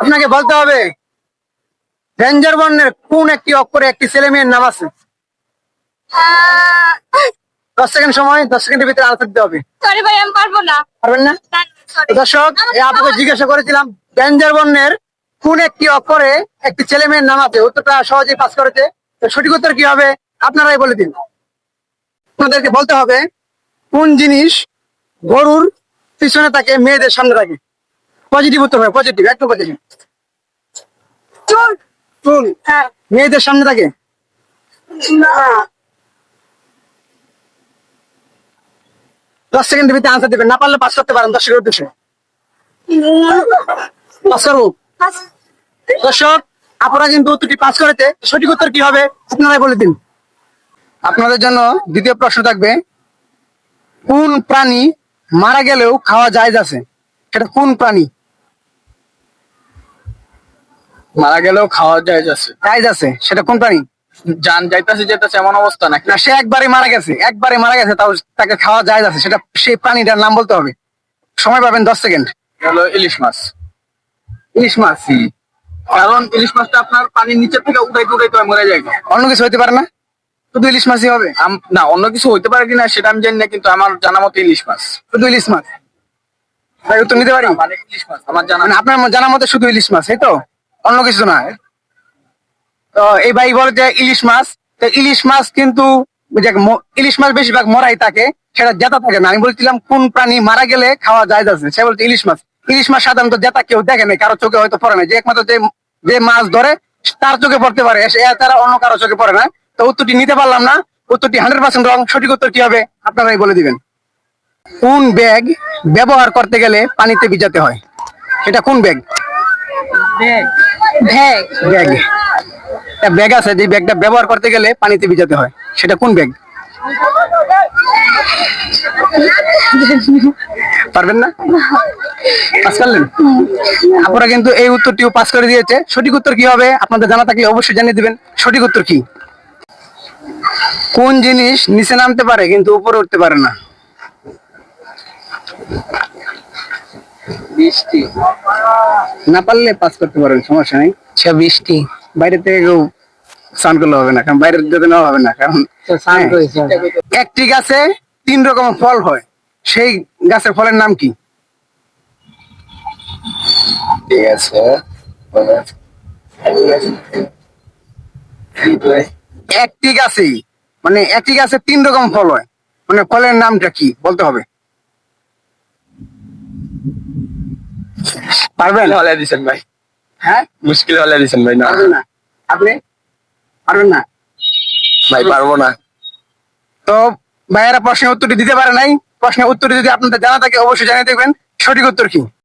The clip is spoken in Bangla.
আপনাকে বলতে হবে ডেঞ্জার বর্ণের কোন একটি অক্ষরে একটি ছেলে মেয়ের নাম আছে? দশ সেকেন্ড সময় দশ সেকেন্ডের ভিতরে আনসার দিতে হবে। সরি ভাই আমি পারব না। পারবেন না? দর্শক আপনাকে জিজ্ঞাসা করেছিলাম ডেঞ্জার বর্ণের কোন একটি অক্ষরে একটি ছেলে মেয়ের নাম আছে? উত্তরটা সহজেই পাস করেছে। তো সঠিক উত্তর কি হবে? আপনারাই বলে দিন। আপনাদেরকে বলতে হবে কোন জিনিস গরুর পিছনে থাকে মেয়েদের সামনে থাকে? পজিটিভ উত্তর হবে পজিটিভ একটু পজিটিভ চুল। চুল। হ্যাঁ। মেয়েদের সামনে থাকে? না। দশ সেকেন্ডের ভিতরে আনসার দেবেন না পারলে পাস করতে পারেন দর্শকের উদ্দেশ্যে। পাস করব? দর্শক আপনারা কিন্তু উত্তরটি পাস করেছে সঠিক উত্তর কি হবে আপনারাই বলে দিন। আপনাদের জন্য দ্বিতীয় প্রশ্ন থাকবে কোন প্রাণী মারা গেলেও খাওয়া যায় আছে? সেটা কোন প্রাণী? মারা গেলেও খাওয়া যায় যাচ্ছে জায়জ আছে? সেটা কোন প্রাণী? যান যাইতাছে যেতেছে এমন অবস্থা নাকি? না সে একবারে মারা গেছে। একবারে মারা গেছে তাও তাকে খাওয়া যায় আছে। সেটা সেই প্রাণীটার নাম বলতে হবে। সময় পাবেন দশ সেকেন্ড। হলো ইলিশ মাছ। ইলিশ মাছ? কারণ ইলিশ মাছটা আপনার পানির নিচে থেকে উঠাইতে উঠাইতে মরে যায়। অন্য কিছু হইতে পারে না? শুধু ইলিশ মাছই হবে? না অন্য কিছু হইতে পারে কিনা সেটা আমি জানি না কিন্তু আমার জানা মতো ইলিশ মাছ। শুধু ইলিশ মাছ? তাই উত্তর নিতে পারি? মানে ইলিশ মাছ আমার জানা মানে আপনার জানা মতে শুধু ইলিশ মাছ এই তো? অন্য কিছু না। তো এই ভাই বলে যে ইলিশ মাছ, তো ইলিশ মাছ কিন্তু ইলিশ মাছ বেশিরভাগ মরাই থাকে, সেটা জেতা থাকে না। আমি বলছিলাম, কোন প্রাণী মারা গেলে খাওয়া যায় আছে সে বলছে ইলিশ মাছ। ইলিশ মাছ সাধারণত জেতা কেউ দেখে নাই, কারও চোখে হয়তো পড়ে না যে একমাত্র যে যে মাছ ধরে, তার চোখে পড়তে পারে। তারা অন্য কারও চোখে পড়ে না। তো উত্তরটি নিতে পারলাম না। উত্তরটি হান্ড্রেড পার্সেন্ট রং। সঠিক উত্তর কি হবে? আপনারাই বলে দিবেন। কোন ব্যাগ ব্যবহার করতে গেলে পানিতে ভিজাতে হয়? এটা কোন ব্যাগ? ভ্যাগ ব্যাগ। একটা ব্যাগ আছে, যে ব্যাগটা ব্যবহার করতে গেলে পানিতে ভিজাতে হয়। সেটা কোন ব্যাগ? পারবেন না? পাস করলেন? আপনারা কিন্তু এই উত্তরটিও পাস করে দিয়েছে। সঠিক উত্তর কি হবে? আপনাদের জানা থাকলে অবশ্যই জানিয়ে দিবেন। সঠিক উত্তর কি? কোন জিনিস নিচে নামতে পারে, কিন্তু উপরে উঠতে পারে না? বৃষ্টি না পারলে পাস করতে পারেন সমস্যা নেই। আচ্ছা বৃষ্টি বাইরে থেকে কেউ স্নান করলে হবে না কারণ বাইরে যেতে নেওয়া হবে না কারণ হ্যাঁ, একটি গাছে তিন রকম ফল হয় সেই গাছের ফলের নাম কি? ঠিক আছে একটি গাছেই মানে একটি গাছে তিন রকম ফল হয় মানে ফলের নামটা কি বলতে হবে। পারবেন? হলে দিছেন ভাই। হ্যাঁ? মুশকিল হলে দিছেন ভাই না। পারবেন না। আপনি? পারবেন না? ভাই পারব না। তো ভাইয়েরা প্রশ্নের উত্তরটি দিতে পারে নাই। প্রশ্নের উত্তরটি যদি আপনাদের জানা থাকে অবশ্যই জানিয়ে দেখবেন। সঠিক উত্তর কি?